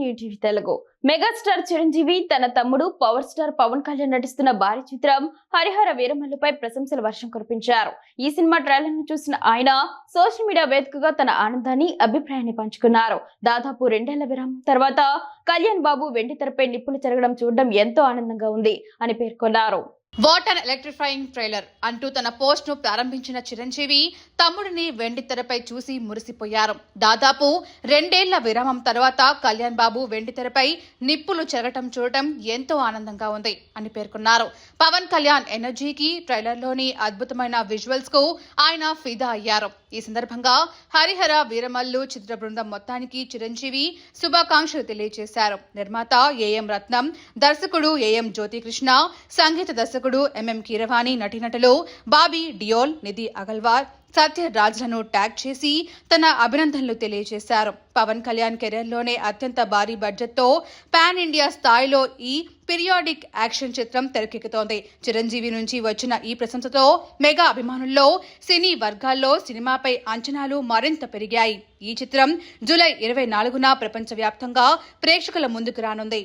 New TV Telugu. Megastar Chiranjeevi తన తమ్ముడు power star Pawan Kalyan నటిస్తున్న భారీ చిత్రం హరిహర వీరమల్లుపై ప్రశంసల వర్షం కురిపించారు. ఈ సినిమా ట్రైలర్ను చూసిన ఆయన సోషల్ మీడియా వేదికగా తన ఆనందాన్ని అభిప్రాయాన్ని పంచుకున్నారు. దాదాపు రెండేళ్ళ విరామం తర్వాత కళ్యాణ్ బాబు వెండి తెరపై నిప్పులు జరగడం చూడడం ఎంతో ఆనందంగా ఉంది అని పేర్కొన్నారు. వాటర్ ఎలక్ట్రిఫైయింగ్ ట్రైలర్ అంటూ తన పోస్ట్ను ప్రారంభించిన చిరంజీవి తమ్ముడిని వెండితెరపై చూసి మురిసిపోయారు. దాదాపు రెండేళ్ళ విరామం తర్వాత కళ్యాణ్ బాబు వెండితెరపై నిప్పులు చెరగటం చూడటం ఎంతో ఆనందంగా ఉంది అని పేర్కొన్నారు. పవన్ కళ్యాణ్ ఎనర్జీకి ట్రైలర్లోని అద్భుతమైన విజువల్స్కు ఆయన ఫిదా అయ్యారు. ఈ సందర్భంగా హరిహర వీరమల్లు చిత్ర బృందం మొత్తానికి చిరంజీవి శుభాకాంక్షలు తెలియజేశారు. నిర్మాత ఏఎం రత్నం దర్శకుడు ఏఎం జ్యోతికృష్ణ సంగీత దర్శకుడు ఎంఎం కీరవాణి నటీనటలో బాబీ డియోల్ నిధి అగల్వార్ సత్యరాజ్లను ట్యాగ్ చేసి తన అభినందనలు తెలియజేశారు. పవన్ కళ్యాణ్ కెరీర్లోనే అత్యంత భారీ బడ్జెట్తో పాన్ ఇండియా స్థాయిలో ఈ పీరియాడిక్ యాక్షన్ చిత్రం తెరకెక్కుతోంది. చిరంజీవి నుంచి వచ్చిన ఈ ప్రశంసతో మెగా అభిమానుల్లో సినీ వర్గాల్లో సినిమాపై అంచనాలు మరింత పెరిగాయి. ఈ చిత్రం జూలై ఇరవై నాలుగున ప్రపంచవ్యాప్తంగా ప్రేక్షకుల ముందుకు రానుంది.